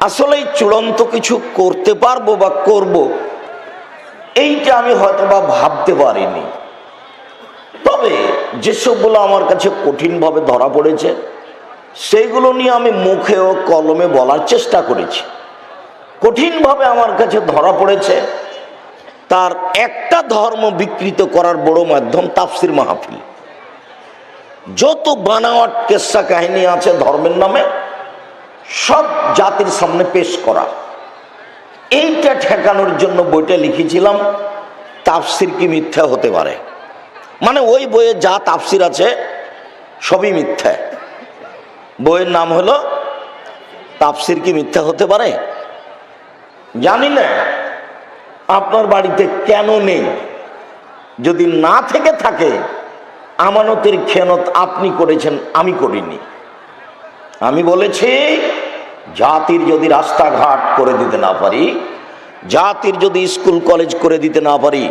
আসলে চূড়ান্ত কিছু করতে পারব বা করব, এইটা আমি হয়তো বা ভাবতে পারিনি। তবে যেসবগুলো আমার কাছে কঠিনভাবে ধরা পড়েছে, সেইগুলো নিয়ে আমি মুখে ও কলমে বলার চেষ্টা করেছি। কঠিনভাবে আমার কাছে ধরা পড়েছে, তার একটা ধর্ম বিকৃত করার বড় মাধ্যম তাফসির মাহফিল। যত বানাওয়াট কেসা কাহিনী আছে ধর্মের নামে সব জাতির সামনে পেশ করা। এইটা ঠেকানোর জন্য বইটা লিখেছিলাম, তাফসির কি মিথ্যা হতে পারে? মানে ওই বইয়ে যা তাফসির আছে, সবই মিথ্যা। বইয়ের নাম হলো, তাফসির কি মিথ্যা হতে পারে? জানি না। আপনার বাড়িতে কেন নেই? যদি না থেকে থাকে, আমানতের খেয়ানত আপনি করেছেন, আমি করিনি। আমি বলেছি, জাতির যদি রাস্তাঘাট করে দিতে না পারি, জাতির যদি স্কুল, কলেজ করে দিতে না পারি,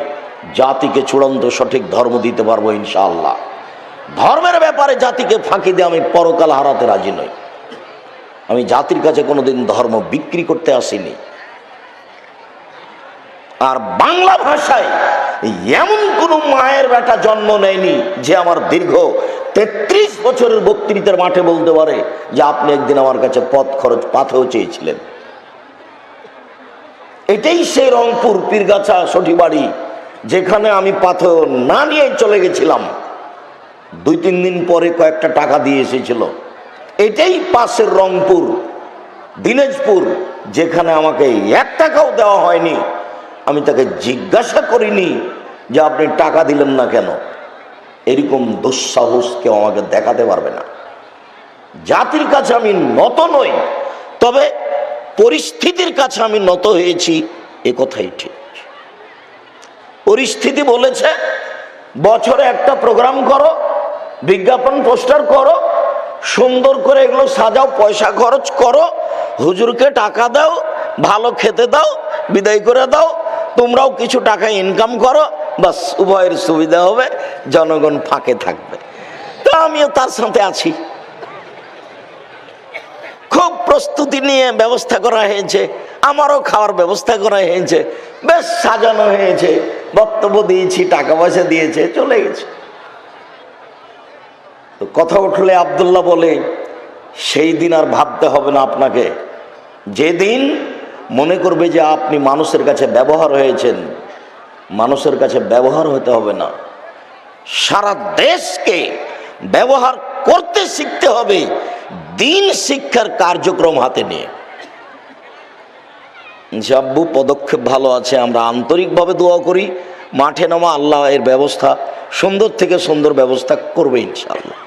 জাতিকে চূড়ান্ত সঠিক ধর্ম দিতে পারব ইনশাআল্লাহ। ধর্মের ব্যাপারে জাতিকে ফাঁকি দিয়ে আমি পরকাল হারাতে রাজি নই। আমি জাতির কাছে কোনোদিন ধর্ম বিক্রি করতে আসিনি। আর বাংলা ভাষায় এমন কোন মায়ের বেটা জন্ম নেয়নি যে আমার দীর্ঘ তেত্রিশ বছরের বক্তৃতার মাঠে বলতে পারে যে আপনি একদিন আমার কাছে পথ খরচ পাথেও চেয়েছিলেন। এটাই সেই রংপুর পীরগাছা সঠিবাড়ি যেখানে আমি পাথর না নিয়ে চলে গেছিলাম। দুই তিন দিন পরে কয়েকটা টাকা দিয়ে এসেছিল। এটাই পাশের রংপুর, দিনাজপুর, যেখানে আমাকে এক টাকাও দেওয়া হয়নি। আমি তাকে জিজ্ঞাসা করিনি যে আপনি টাকা দিলেন না কেন। এরকম দুঃসাহস কেউ আমাকে দেখাতে পারবে না। জাতির কাছে আমি নত নই, তবে পরিস্থিতির কাছে আমি নত হয়েছি, এ কথাই ঠিক। পরিস্থিতি বলেছে, বছরে একটা প্রোগ্রাম করো, বিজ্ঞাপন, পোস্টার করো, সুন্দর করে এগুলো সাজাও, পয়সা খরচ করো, হুজুরকে টাকা দাও, ভালো খেতে দাও, বিদায় করে দাও, তোমরাও কিছু টাকা ইনকাম করো বাস, উভয়ের সুবিধা হবে, জনগণ ফাঁকে থাকবে। তো আমিও তার সাথে আছি। খুব প্রস্তুতি নিয়ে ব্যবস্থা করা হয়েছে, আমারও খাওয়ার ব্যবস্থা করা হয়েছে, বেশ সাজানো হয়েছে, বক্তব্য দিয়েছি, টাকা পয়সা দিয়েছে, চলে গেছে। তো কথা উঠলে আবদুল্লাহ বলে, সেই দিন আর ভাবতে হবে না আপনাকে। যেদিন মনে করবে যে আপনি মানুষের কাছে ব্যবহার হয়েছেন মানুষের কাছে ব্যবহার হতে হবে না। সারা দেশকে ব্যবহার করতে শিখতে হবে, দিন শিক্ষার কার্যক্রম হাতে নিয়ে। জাব্বু পদক্ষেপ ভালো আছে, আমরা আন্তরিকভাবে দোয়া করি। মাঠে নামা আল্লাহ এর ব্যবস্থা, সুন্দর থেকে সুন্দর ব্যবস্থা করবে ইনশাআল্লাহ